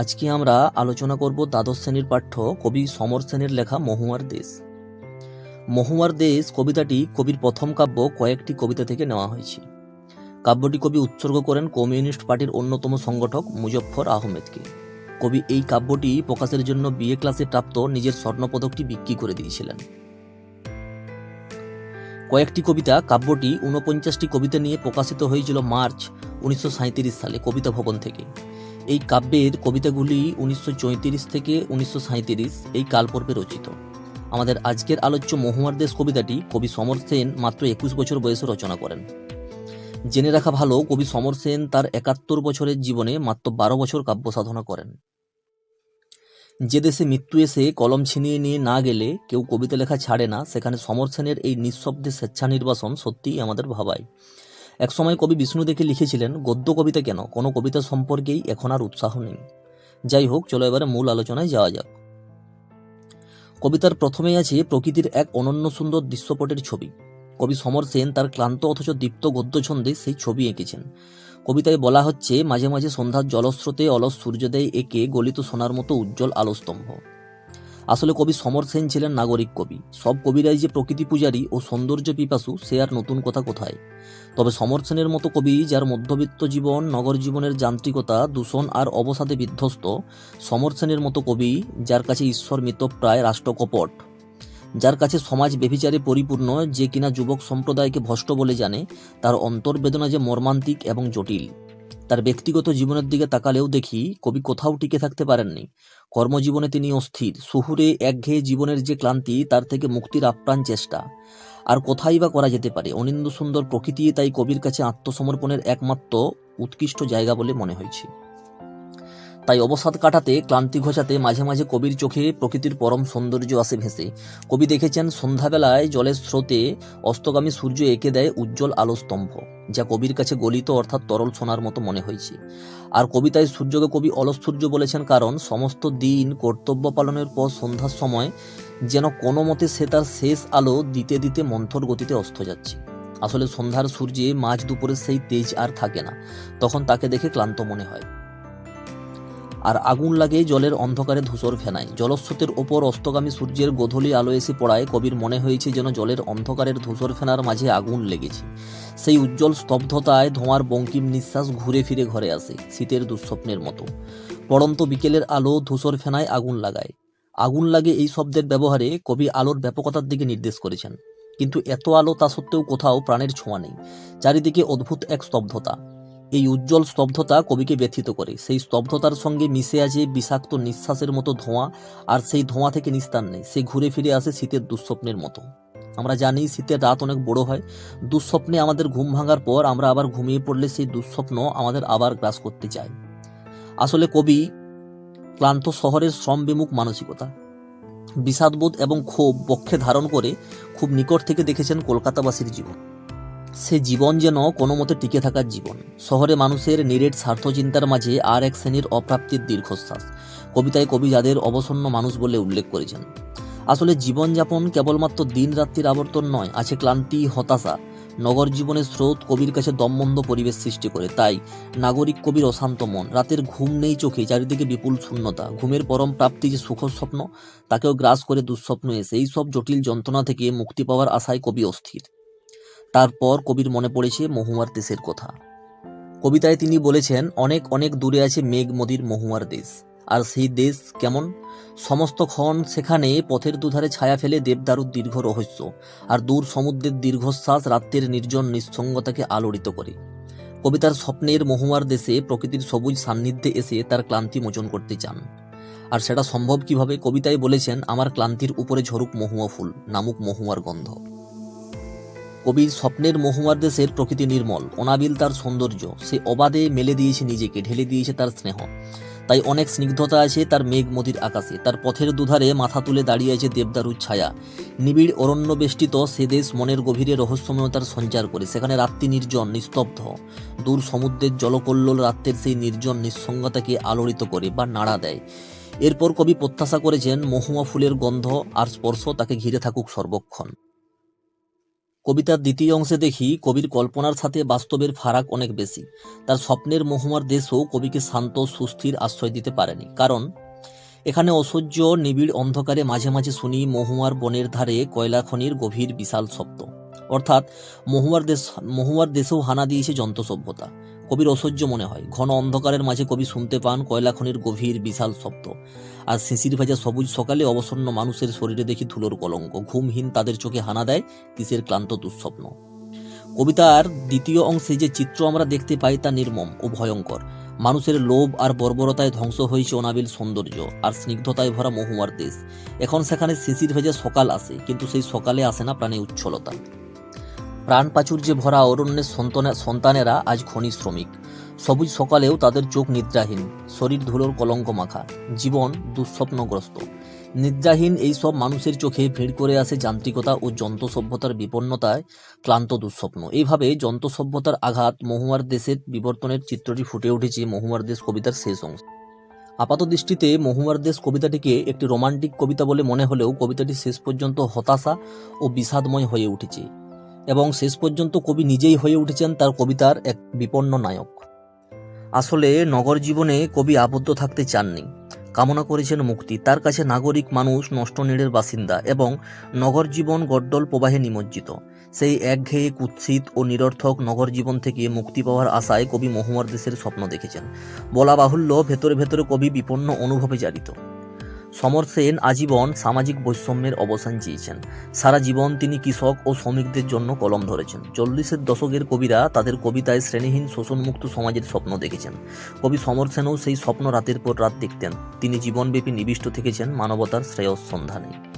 আজকে আমরা আলোচনা করব দ্বাদশ শ্রেণির পাঠ্য কবি সমর সেনের লেখা মহুয়ার দেশ। মহুয়ার দেশ কবিতাটি কবির প্রথম কাব্য কয়েকটি কবিতা থেকে নেওয়া হয়েছে। কাব্যটি কবি উৎসর্গ করেন কমিউনিস্ট পার্টির অন্যতম সংগঠক মুজফ্ফর আহমেদকে। কবি এই কাব্যটি প্রকাশের জন্য বিএ ক্লাসে প্রাপ্ত নিজের স্বর্ণপদকটি বিক্রি করে দিয়েছিলেন। কয়েকটি কবিতা কাব্যটি ঊনপঞ্চাশটি কবিতা নিয়ে প্রকাশিত হয়েছিল মার্চ উনিশশো সাঁইত্রিশ সালে কবিতা ভবন থেকে। এই কাব্যের কবিতাগুলি উনিশশো চৌত্রিশ থেকে উনিশশো সাঁইত্রিশ এই কালপর্বে রচিত। আমাদের আজকের আলোচ্য মহুয়ার দেশ কবিতাটি কবি সমর সেন মাত্র একুশ বছর বয়সে রচনা করেন। জেনে রাখা ভালো, কবি সমর সেন তার একাত্তর বছরের জীবনে মাত্র বারো বছর কাব্য সাধনা করেন। যে দেশে মৃত্যু এসে কলম ছিনিয়ে নিয়ে না গেলে কেউ কবিতা লেখা ছাড়ে না, সেখানে সমর সেনের এই নিঃশব্দে স্বেচ্ছা নির্বাসন সত্যিই আমাদের ভাবায়। একসময় কবি বিষ্ণু দেখে লিখেছিলেন, গদ্য কবিতা কেন? কোনো কবিতা সম্পর্কেই এখন আর উৎসাহ নেই। যাই হোক, চলো এবারে মূল আলোচনায় যাওয়া যাক। কবিতার প্রথমেই আছে প্রকৃতির এক অনন্য সুন্দর দৃশ্যপটের ছবি। কবি সমর সেন তার ক্লান্ত অথচ দীপ্ত গদ্য ছন্দে সেই ছবি এঁকেছেন। কবিতায় বলা হচ্ছে, মাঝে মাঝে সন্ধ্যার জলস্রোতে অলস সূর্যোদয় এঁকে গলিত সোনার মতো উজ্জ্বল আলোস্তম্ভ। আসলে কবি সমর সেন ছিলেন নাগরিক কবি। সব কবিরাই যে প্রকৃতি পূজারী ও সৌন্দর্য পিপাসু, সে আর নতুন কথা কোথায়? তবে সমর সেনের মতো কবি যার মধ্যবিত্ত জীবন, নগর জীবনের যান্ত্রিকতা, দূষণ আর অবসাদে বিধ্বস্ত, সমর সেনের মতো কবি যার কাছে ঈশ্বর মিতপ্রায় রাষ্ট্রকপট, যার কাছে সমাজ বেভিচারে পরিপূর্ণ, যে কিনা যুবক সম্প্রদায়কে ভ্রষ্ট বলে জানে, তার অন্তর্বেদনা যে মর্মান্তিক এবং জটিল। তার ব্যক্তিগত জীবনের দিকে তাকালেও দেখি কবি কোথাও টিকে থাকতে পারেননি। কর্মজীবনে তিনি অস্থির। শহুরে একঘেয়ে জীবনের যে ক্লান্তি, তার থেকে মুক্তির আপ্রাণ চেষ্টা। আর কোথায় বা করা যেতে পারে? অনিন্দ সুন্দর প্রকৃতি তাই কবির কাছে আত্মসমর্পণের একমাত্র উৎকৃষ্ট জায়গা বলে মনে হয়েছে। তাই অবসাদ কাটাতে, ক্লান্তি ঘোচাতে মাঝে মাঝে কবির চোখে প্রকৃতির পরম সৌন্দর্য আসে ভেসে। কবি দেখেছেন, সন্ধ্যাবেলায় জলের স্রোতে অস্তগামী সূর্য এঁকে দেয় উজ্জ্বল আলোস্তম্ভ, যা কবির কাছে গলিত অর্থাৎ তরল সোনার মতো মনে হয়েছে। আর কবিতায় সূর্যকে কবি অলস সূর্য বলেছেন কারণ, সমস্ত দিন কর্তব্য পালনের পর সন্ধ্যার সময় যেন কোনো মতে সে তার শেষ আলো দিতে দিতে মন্থর গতিতে অস্ত যাচ্ছে। আসলে সন্ধ্যার সূর্যে মাঝ দুপুরে সেই তেজ আর থাকে না, তখন তাকে দেখে ক্লান্ত মনে হয়। আর আগুন লাগে জলের অন্ধকারে ধূসর ফেনায়। জলস্রোতের ওপর অস্তগামী সূর্যের গোধূলি আলো এসে পড়ায় কবির মনে হয়েছে যেন জলের অন্ধকারের ধূসর ফেনার মাঝে আগুন লেগেছে। সেই উজ্জ্বল স্তব্ধতায় ধোঁয়ার বঙ্কিম নিঃশ্বাস ঘুরে ফিরে ঘরে আসে শীতের দুঃস্বপ্নের মতো। পড়ন্ত বিকেলের আলো ধূসর ফেনায় আগুন লাগায়। আগুন লাগে এই শব্দের ব্যবহারে কবি আলোর ব্যাপকতার দিকে নির্দেশ করেছেন। কিন্তু এত আলো তা সত্ত্বেও কোথাও প্রাণের ছোঁয়া নেই। চারিদিকে অদ্ভুত এক স্তব্ধতা। এই উজ্জ্বল স্তব্ধতা কবিকে ব্যথিত করে। সেই স্তব্ধতার সঙ্গে মিশে আছে বিষাক্ত নিঃশ্বাসের মতো ধোঁয়া, আর সেই ধোঁয়া থেকে নিস্তার নেই। সে ঘুরে ফিরে আসে শীতের দুঃস্বপ্নের মতো। আমরা জানি শীতের রাত অনেক বড় হয়। দুঃস্বপ্নে আমাদের ঘুম ভাঙার পর আমরা আবার ঘুমিয়ে পড়লে সেই দুঃস্বপ্ন আমাদের আবার গ্রাস করতে চায়। আসলে কবি ক্লান্ত শহরের শ্রম বিমুখ মানসিকতা, বিষাদবোধ এবং ক্ষোভ বক্ষে ধারণ করে খুব নিকট থেকে দেখেছেন কলকাতাবাসীর জীবন। সে জীবন যেন কোনো মতে টিকে থাকার জীবন। শহরে মানুষের নিরেট স্বার্থ চিন্তার মাঝে আর এক শ্রেণির অপ্রাপ্তির দীর্ঘশ্বাস, কবিতায় কবি যাদের অবসন্ন মানুষ বলে উল্লেখ করেছেন। আসলে জীবনযাপন কেবলমাত্র দিন রাত্রির আবর্তন নয়, আছে ক্লান্তি, হতাশা, নগর জীবনের স্রোত, কবির কাছে দমবন্ধ পরিবেশ সৃষ্টি করে। তাই নাগরিক কবির অশান্ত মন, রাতের ঘুম নেই চোখে, চারিদিকে বিপুল শূন্যতা, ঘুমের পরম প্রাপ্তি যে সুখ স্বপ্ন, তাকেও গ্রাস করে দুঃস্বপ্ন এসে। এই সব জটিল যন্ত্রণা থেকে মুক্তি পাওয়ার আশায় কবি অস্থির। তারপর কবির মনে পড়েছে মহুয়ার দেশের কথা। কবিতায় তিনি বলেছেন, অনেক অনেক দূরে আছে মেঘ মদির মহুয়ার দেশ। আর সেই দেশ কেমন? সমস্ত ক্ষণ সেখানে পথের দুধারে ছায়া ফেলে দেবদারুর দীর্ঘ রহস্য আর দূর সমুদ্রের দীর্ঘশ্বাস রাত্রের নির্জন নিঃসঙ্গতাকে আলোড়িত করে। কবিতার স্বপ্নের মহুয়ার দেশে প্রকৃতির সবুজ সান্নিধ্যে এসে তার ক্লান্তি মোচন করতে চান। আর সেটা সম্ভব কীভাবে? কবিতায় বলেছেন, আমার ক্লান্তির উপরে ঝরুক মহুয়া ফুল, নামুক মহুয়ার গন্ধ। কবির স্বপ্নের মহুয়ার দেশের প্রকৃতি নির্মল, অনাবিল তার সৌন্দর্য। সে অবাধে মেলে দিয়েছে নিজেকে, ঢেলে দিয়েছে তার স্নেহ। তাই অনেক স্নিগ্ধতা আছে তার মেঘ মদির আকাশে। তার পথের দুধারে মাথা তুলে দাঁড়িয়ে আছে দেবদারুর ছায়া। নিবিড় অরণ্য বেষ্টিত সে দেশ মনের গভীরে রহস্যময়তার সঞ্চার করে। সেখানে রাত্রি নির্জন, নিস্তব্ধ। দূর সমুদ্রের জলকল্লোল রাত্রের সেই নির্জন নিঃসঙ্গতাকে আলোড়িত করে বা নাড়া দেয়। এরপর কবি প্রত্যাশা করেছেন মহুয়া ফুলের গন্ধ আর স্পর্শ তাকে ঘিরে থাকুক সর্বক্ষণ। কবিতার দ্বিতীয় অংশে দেখি কবির কল্পনার সাথে বাস্তবের ফারাক অনেক বেশি। তার স্বপ্নের মহুমার দেশও কবিকে শান্ত, সুস্থির আশ্রয় দিতে পারেনি। কারণ, এখানে অসহ্য, নিবিড় অন্ধকারে মাঝে মাঝে শুনি মহুমার বনের ধারে কয়লা খনির গভীর বিশাল শব্দ। অর্থাৎ মহুয়ার দেশ, মহুয়ার দেশেও হানা দিয়েছে যন্ত্র সভ্যতা কবির অসহ্য মনে হয়। ঘন অন্ধকারের মাঝে কবি শুনতে পান কয়লা খনির গভীর বিশাল শব্দ। আর শিশির ভেজা সবুজ সকালে অবসন্ন মানুষের শরীরে দেখি ধুলোর কলঙ্ক। ঘুমহীন তাদের চোখে হানা দেয় কিসের ক্লান্ত দুঃস্বপ্ন। কবিতার দ্বিতীয় অংশে যে চিত্র আমরা দেখতে পাই তা নির্মম ও ভয়ঙ্কর। মানুষের লোভ আর বর্বরতায় ধ্বংস হয়েছে অনাবিল সৌন্দর্য আর স্নিগ্ধতায় ভরা মহুয়ার দেশ। এখন সেখানে শিশির ভেজে সকাল আসে, কিন্তু সেই সকালে আসে না প্রাণে উচ্ছলতা। প্রাণ প্রাচুর্যে ভরা অরণ্যের সন্তানে সন্তানেরা আজ খনি শ্রমিক। সবুজ সকালেও তাদের চোখ নিদ্রাহীন, শরীর ধুলোর কলঙ্ক মাখা, জীবন দুঃস্বপ্নগ্রস্ত। নিদ্রাহীন এইসব মানুষের চোখে ভিড় করে আসে যান্ত্রিকতা ও যন্ত্র সভ্যতার বিপন্নতায় ক্লান্ত দুঃস্বপ্ন। এইভাবে যন্ত্র সভ্যতার আঘাত মহুয়ার দেশের বিবর্তনের চিত্রটি ফুটে উঠেছে মহুয়ার দেশ কবিতার শেষ অংশ। আপাত দৃষ্টিতে মহুয়ার দেশ কবিতাটিকে একটি রোমান্টিক কবিতা বলে মনে হলেও কবিতাটি শেষ পর্যন্ত হতাশা ও বিষাদময় হয়ে উঠেছে। এবং শেষ পর্যন্ত কবি নিজেই হয়ে উঠেছেন তার কবিতার এক বিপন্ন নায়ক। আসলে নগর জীবনে কবি আবদ্ধ থাকতে চাননি। কামনা করেছেন মুক্তি। তার কাছে নাগরিক মানুষ নষ্ট নষ্টনীড়ের বাসিন্দা এবং নগর জীবন গড্ডল প্রবাহে নিমজ্জিত। সেই একঘেয়ে কুৎসিত ও নিরর্থক নগর জীবন থেকে মুক্তি পাওয়ার আশায় কবি মহুয়ার দেশের স্বপ্ন দেখেছেন। বলা বাহুল্য, ভেতরে ভেতরে কবি বিপন্ন অনুভবে জারিত সমর সেন আজীবন সামাজিক বৈষম্যের অবসান চেয়েছেন। সারা জীবন তিনি কৃষক ও শ্রমিকদের জন্য কলম ধরেছেন। চল্লিশের দশকের কবিরা তাদের কবিতায় শ্রেণীহীন শোষণমুক্ত সমাজের স্বপ্ন দেখেছেন। কবি সমর সেনও সেই স্বপ্ন রাতের পর রাত দেখতেন। তিনি জীবনব্যাপী নিবিষ্ট থেকেছেন মানবতার শ্রেয়স সন্ধানে